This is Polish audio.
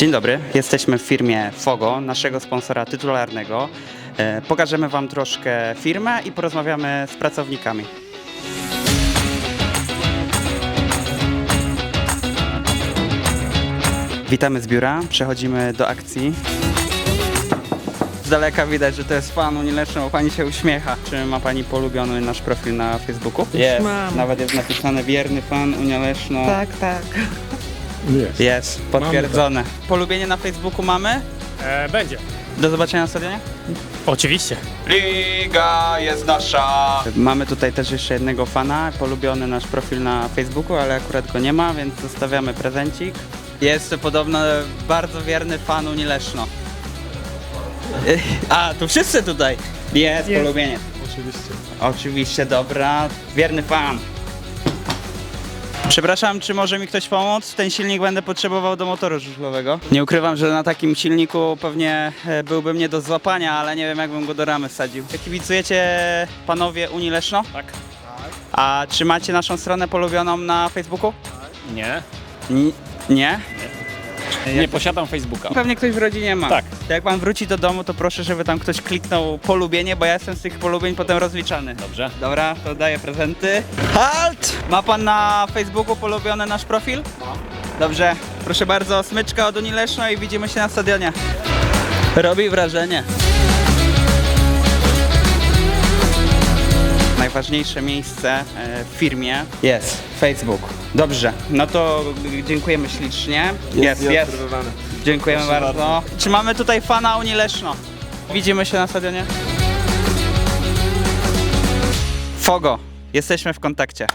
Dzień dobry, jesteśmy w firmie Fogo, naszego sponsora tytularnego. E, Pokażemy Wam troszkę firmę i porozmawiamy z pracownikami. Witamy z biura, przechodzimy do akcji. Z daleka widać, że to jest fan Unileczny, bo pani się uśmiecha. Czy ma pani polubiony nasz profil na Facebooku? Jest, mam. nawet jest napisane wierny fan Unia Leszno. Tak, tak. Jest. Jest, potwierdzone. Polubienie na Facebooku mamy? E, będzie. Do zobaczenia na stadionie? Oczywiście. Liga jest nasza! Mamy tutaj też jeszcze jednego fana, polubiony nasz profil na Facebooku, ale akurat go nie ma, więc zostawiamy prezencik. Jest podobno bardzo wierny fan Unii Leszno. A, tu wszyscy tutaj! Jest, Jest. polubienie. Oczywiście. Oczywiście, dobra. Wierny fan. Przepraszam, czy może mi ktoś pomóc? Ten silnik będę potrzebował do motoru żużlowego. Nie ukrywam, że na takim silniku pewnie e, byłbym nie do złapania, ale nie wiem jakbym go do ramy wsadził. Kibicujecie panowie Unii Leszno? Tak? A czy macie naszą stronę polubioną na Facebooku? Nie. N- nie? Nie posiadam Facebooka. Pewnie ktoś w rodzinie ma. Tak. To jak pan wróci do domu, to proszę, żeby tam ktoś kliknął polubienie, bo ja jestem z tych polubień potem rozliczany. Dobrze. Dobra, to daję prezenty. Halt! Ma pan na Facebooku polubiony nasz profil? Dobrze, proszę bardzo, smyczka od Unii Leszno i widzimy się na stadionie. Robi wrażenie. Najważniejsze miejsce e, w firmie jest Facebook. Dobrze, no to dziękujemy ślicznie. Jest, jest. Dziękujemy bardzo. Czy mamy tutaj fana Unii Leszno? Widzimy się na stadionie. Fogo, jesteśmy w kontakcie.